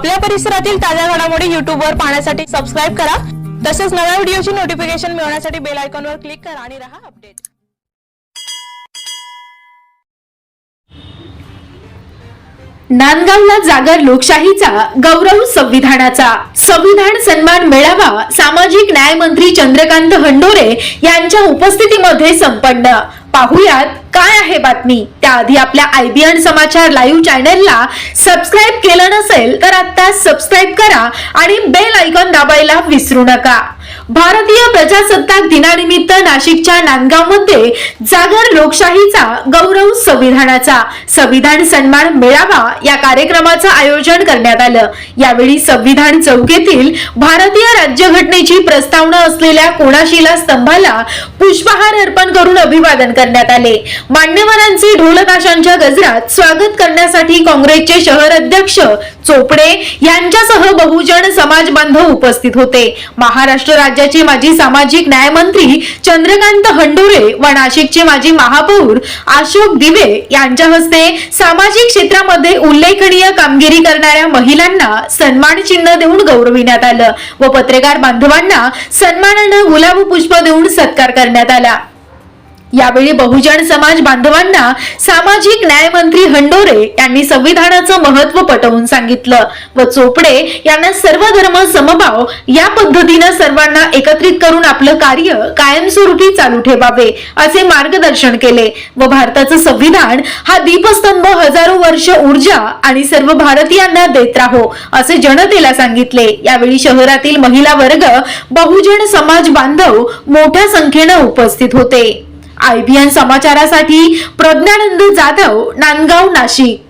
आपल्या परिसरातील ताज्या घडामोडी युट्यूब वर पाहण्यासाठी सबस्क्राईब करा. तसेच नव्या व्हिडिओची नोटिफिकेशन मिळवण्यासाठी बेल आयकॉनवर क्लिक करा आणि राहा अपडेट नांदगावला जागर लोकशाहीचा गौरव संविधानाचा. संविधान सन्मान मेळावा सामाजिक न्याय मंत्री चंद्रकांत हंडोरे यांच्या उपस्थितीमध्ये संपन्न. पाहुयात काय आहे बातमी? त्याआधी आपल्या आयबीएन समाचार लाईव्ह चॅनेलला सबस्क्राईब केलं नसेल तर आता सबस्क्राईब करा आणि बेल आयकॉन दाबायला विसरू नका. भारतीय प्रजासत्ताक दिनानिमित्त नाशिकच्या नांदगावमध्ये जागर लोकशाहीचा गौरव संविधानाचा संविधान सन्मान मेळावा या कार्यक्रमाचं आयोजन करण्यात आलं. यावेळी संविधान चौकीतील भारतीय राज्यघटनेची प्रस्तावना असलेल्या कोणाशिला स्तंभाला पुष्पहार अर्पण करून अभिवादन करण्यात आले. मान्यवरांचे ढोलकाशांच्या गजरात स्वागत करण्यासाठी काँग्रेसचे शहर अध्यक्ष चोपडे यांच्यासह बहुजन समाज बांधव उपस्थित होते. महाराष्ट्र राज्याचे माजी सामाजिक न्यायमंत्री चंद्रकांत हंडोरे व नाशिकचे माजी महापौर अशोक दिवे यांच्या हस्ते सामाजिक क्षेत्रामध्ये उल्लेखनीय कामगिरी करणाऱ्या महिलांना सन्मान चिन्ह देऊन गौरविण्यात आलं व पत्रकार बांधवांना सन्मानानं गुलाब पुष्प देऊन सत्कार करण्यात आला. यावेळी बहुजन समाज बांधवांना सामाजिक न्याय मंत्री हंडोरे यांनी संविधानाचं महत्त्व पटवून सांगितलं. व चोपडे यांना सर्व धर्म समभाव या पद्धतीनं सर्वांना एकत्रित करून आपलं कार्य कायमस्वरूपी चालू ठेवावे असे मार्गदर्शन केले. व भारताचं संविधान हा दीपस्तंभ हजारो वर्ष ऊर्जा आणि सर्व भारतीयांना देत राहो असे जनतेला सांगितले. यावेळी शहरातील महिला वर्ग बहुजन समाज बांधव मोठ्या संख्येनं उपस्थित होते. IBN समाचारासाठी Pragyanand Jadhav Nandgaon Nashik.